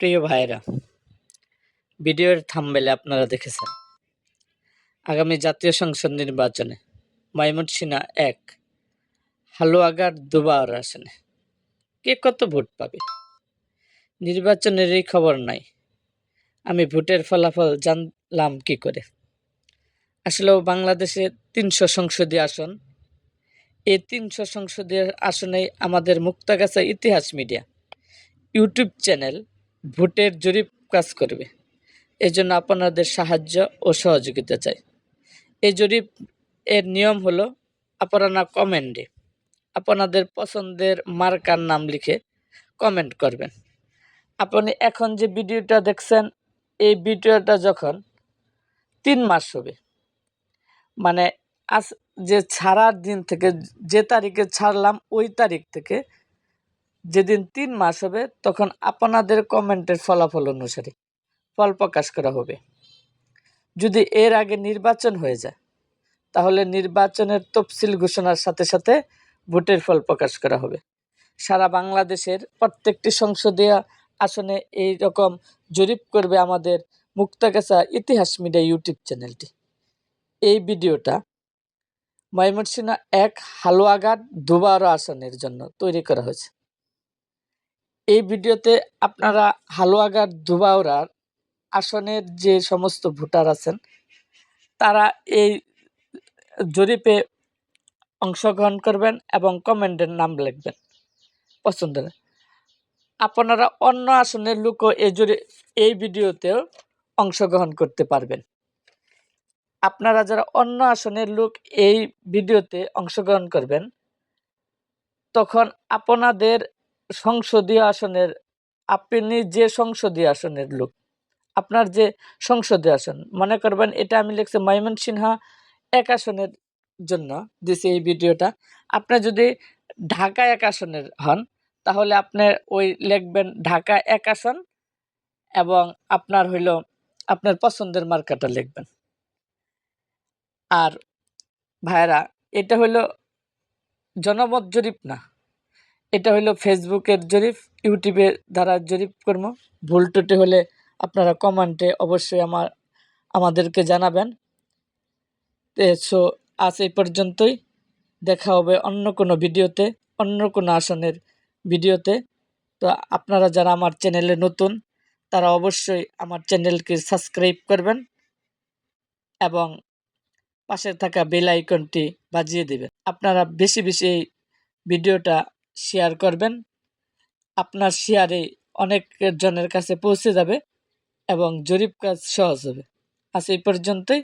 প্রিয় ভাইয়েরা, ভিডিওর থামবেলে আপনারা দেখেছেন, আগামী জাতীয় সংসদ নির্বাচনে ময়মনসিংহ এক হালুয়াগার দুবার আসনে। কে কত ভোট পাবে? নির্বাচনের এই খবর নাই। আমি ভোটের ফলাফল জানলাম কি করে? আসলেও বাংলাদেশে তিনশো সংসদীয় আসন। এই তিনশো সংসদীয় আসনে আমাদের মুক্তাগাছা ইতিহাস মিডিয়া ইউটিউব চ্যানেল ভোটের জরিপ কাজ করবে। এজন্য আপনাদের সাহায্য ও সহযোগিতা চাই। এই জরিপ এর নিয়ম হলো, আপনারা কমেন্টে, আপনাদের পছন্দের মার্কার নাম লিখে কমেন্ট করবেন। আপনি এখন যে ভিডিওটা দেখছেন, এই ভিডিওটা যখন তিন মাস হবে মানে আজ যে ছাড়ার দিন থেকে, যে তারিখে ছাড়লাম, ওই তারিখ থেকে যেদিন তিন মাস হবে, তখন আপনাদের কমেন্টের ফলাফল অনুসারে ফল প্রকাশ করা হবে। যদি এর আগে নির্বাচন হয়ে যায়, তাহলে নির্বাচনের তফসিল ঘোষণার সাথে সাথে ভোটের ফল প্রকাশ করা হবে। সারা বাংলাদেশের প্রত্যেকটি সংসদীয় আসনে এই রকম জরিপ করবে আমাদের মুক্তাগাছা ইতিহাস মিডিয়া ইউটিউব চ্যানেলটি। এই ভিডিওটা ময়মনসিংহ এক হালুয়াঘাট দুবারো আসনের জন্য তৈরি করা হয়েছে। এই ভিডিওতে আপনারা হালুয়াঘাট দুবাওরার আসনের যে সমস্ত ভোটার আছেন, তারা এই জরিপে অংশগ্রহণ করবেন এবং কমেন্টের নাম লিখবেন। পছন্দের। আপনারা অন্য আসনের লোকও এই জরি, এই ভিডিওতেও অংশগ্রহণ করতে পারবেন। আপনারা যারা অন্য আসনের লোক এই ভিডিওতে অংশগ্রহণ করবেন, তখন আপনাদের সংসদীয় আসনের, আপনি যে সংসদীয় আসনের লোক। আপনার যে সংসদীয় আসন, মনে করবেন এটা আমি লিখছি ময়মনসিংহ এক আসনের জন্য দিছি এই ভিডিওটা। আপনি যদি ঢাকা এক আসনের হন, তাহলে আপনি ওই লিখবেন ঢাকা এক আসন এবং আপনার হইল আপনার পছন্দের মার্কাটা লিখবেন। আর ভাইরা এটা হইল জনমত জরিপ না। এটা হলো ফেসবুকের জরিপ ইউটিউবের দ্বারা জরিপ কর্ম ভুল টুটি হলে আপনারা কমেন্টে অবশ্যই আমার, আমাদেরকে জানাবেন। সো আজ এই পর্যন্তই। দেখা হবে অন্য কোনো ভিডিওতে, অন্য কোনো আসনের ভিডিওতে। তো আপনারা যারা আমার চ্যানেলে নতুন, তারা অবশ্যই আমার চ্যানেলকে সাবস্ক্রাইব করবেন এবং পাশে থাকা বেল আইকনটি বাজিয়ে দেবেন। আপনারা বেশি বেশি এই ভিডিওটা শেয়ার করবেন। আপনার শেয়ারে অনেক জনের কাছে পৌঁছে যাবে এবং জরিপ কাজ সহজ হবে। আজ এই পর্যন্তই।